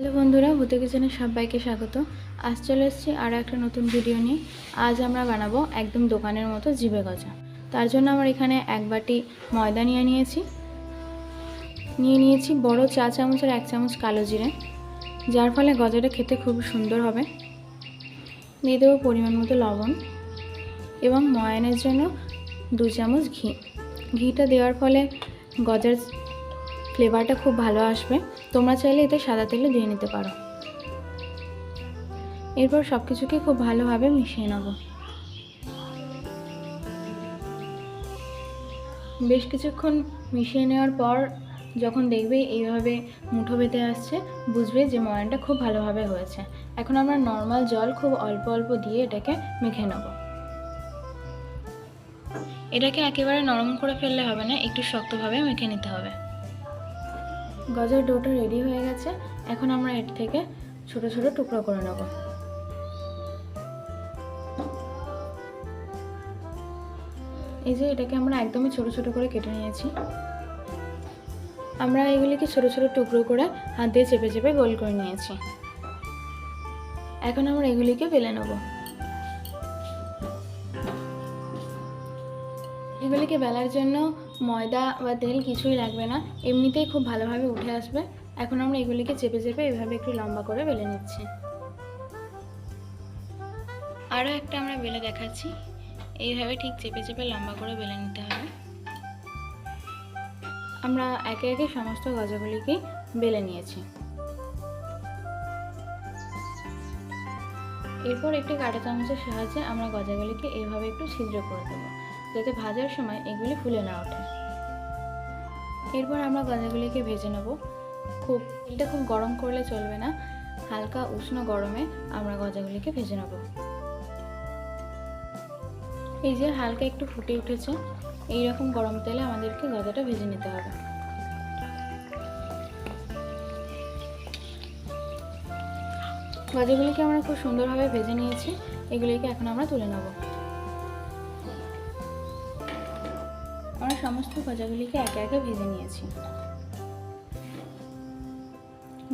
Hello বন্ধুরা ভূতে কিচেনে সবাইকে স্বাগত। আজ চলে এসেছি আরও একটা নতুন ভিডিও নিয়ে। আজ আমরা বানাবো একদম দোকানের মতো জিভে গজা। তার জন্য আমার এখানে এক বাটি ময়দা নিয়ে নিয়েছি। নিয়ে নিয়েছি বড় চা চামচের এক চামচ কালো জিরে, যার ফলে গজাটা খেতে খুব সুন্দর হবে। দিয়ে দেবো পরিমাণ মতো লবণ এবং ময়ানের জন্য দু চামচ ঘি। ঘিটা দেওয়ার ফলে গজার ফ্লেভারটা খুব ভালো আসবে। তোমরা চাইলে এতে সাদা তেলও দিয়ে নিতে পারো। এরপর সব কিছুকে খুব ভালোভাবে মিশিয়ে নেব। বেশ কিছুক্ষণ মিশিয়ে নেওয়ার পর যখন দেখবে এইভাবে মুঠো বেঁধে আসছে, বুঝবে যে ময়ানটা খুব ভালোভাবে হয়েছে। এখন আমরা নর্মাল জল খুব অল্প অল্প দিয়ে এটাকে মেখে নেব। এটাকে একেবারে নরম করে ফেললে হবে না, একটু শক্তভাবে মেখে নিতে হবে। গজার ডোটা রেডি হয়ে গেছে। এখন আমরা এর থেকে ছোট ছোট টুকরো করে নেব। এই যে এটাকে আমরা একদমই ছোট ছোট করে কেটে নিয়েছি। আমরা এগুলিকে ছোট ছোট টুকরো করে হাত দিয়ে চেপে চেপে গোল করে নিয়েছি। এখন আমরা এগুলিকে বেলে নেব। এগুলিকে বেলার জন্য ময়দা বা তেল কিছুই লাগবে না। এমনিতেই খুব ভালোভাবে উঠে আসবে। এখন আমরা এগুলিকে চেপে চেপে এভাবে একটু লম্বা করে বেলে নিচ্ছি। আরও একটা আমরা বেলে দেখাচ্ছি। এইভাবে ঠিক চেপে চেপে লম্বা করে বেলে নিতে হবে। আমরা একে একে সমস্ত গজাগুলিকে বেলে নিয়েছি। এরপর একটি কাঁটা চামচের সাহায্যে আমরা গজাগুলিকে এইভাবে একটু ছিদ্র করে দেবো। যাতে ভাজার সময় এগুলি ফুলে না ওঠে। এরপর আমরা গজাগুলিকে ভেজে নেব। খুব, এটা খুব গরম করলে চলবে না। হালকা উষ্ণ গরমে আমরা গজাগুলিকে ভেজে নেব। এই যে হালকা একটু ফুটে উঠেছে এই রকম গরম তেলে আমাদেরকে গজাটা ভেজে নিতে হবে। গজাগুলিকে আমরা খুব সুন্দরভাবে ভেজে নিয়েছি। এগুলিকে এখন আমরা তুলে নেব। আমরা সমস্ত গজাগুলিকে একে একে ভেজে নিয়েছি।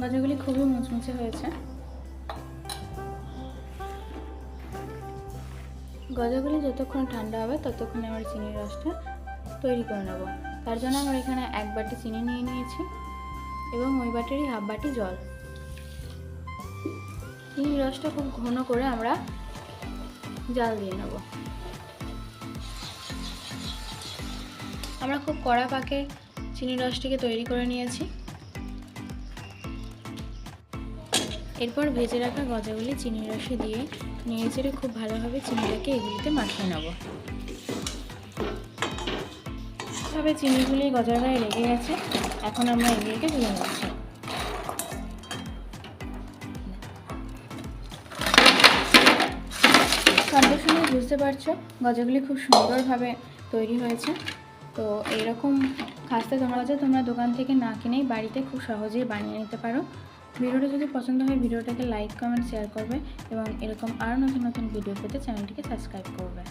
গজাগুলি খুবই মুচমুচে হয়েছে। গজাগুলি যতক্ষণ ঠান্ডা হবে, ততক্ষণ আমরা চিনির রসটা তৈরি করে নেব। তার জন্য আমরা এখানে এক বাটি চিনি নিয়ে নিয়েছি এবং ওই বাটিরই হাফ বাটি জল। চিনির রসটা খুব ঘন করে আমরা জাল দিয়ে নেব। আমরা খুব কড়া পাকে চিনির রসটিকে তৈরি করে নিয়েছি। এরপর ভেজে রাখা গজাগুলি চিনির রসে দিয়ে নেড়ে চেড়ে খুব ভালোভাবে চিনিটাকে এগুলিতে মাখিয়ে নেব। তবে চিনিগুলি গজার গায়ে লেগে গেছে, এখন আমরা এগুলিকে তুলে নিচ্ছি। শব্দ শুনে বুঝতে পারছ গজাগুলি খুব সুন্দরভাবে তৈরি হয়েছে। তো এইরকম খাস্তা গজা তোমরা দোকান থেকে না কিনেই বাড়িতে খুব সহজেই বানিয়ে নিতে পারো। ভিডিওটা যদি পছন্দ হয়, ভিডিওটাকে লাইক, কমেন্ট শেয়ার করবে এবং এরকম আরও নতুন নতুন ভিডিও পেতে চ্যানেলটিকে সাবস্ক্রাইব করবে।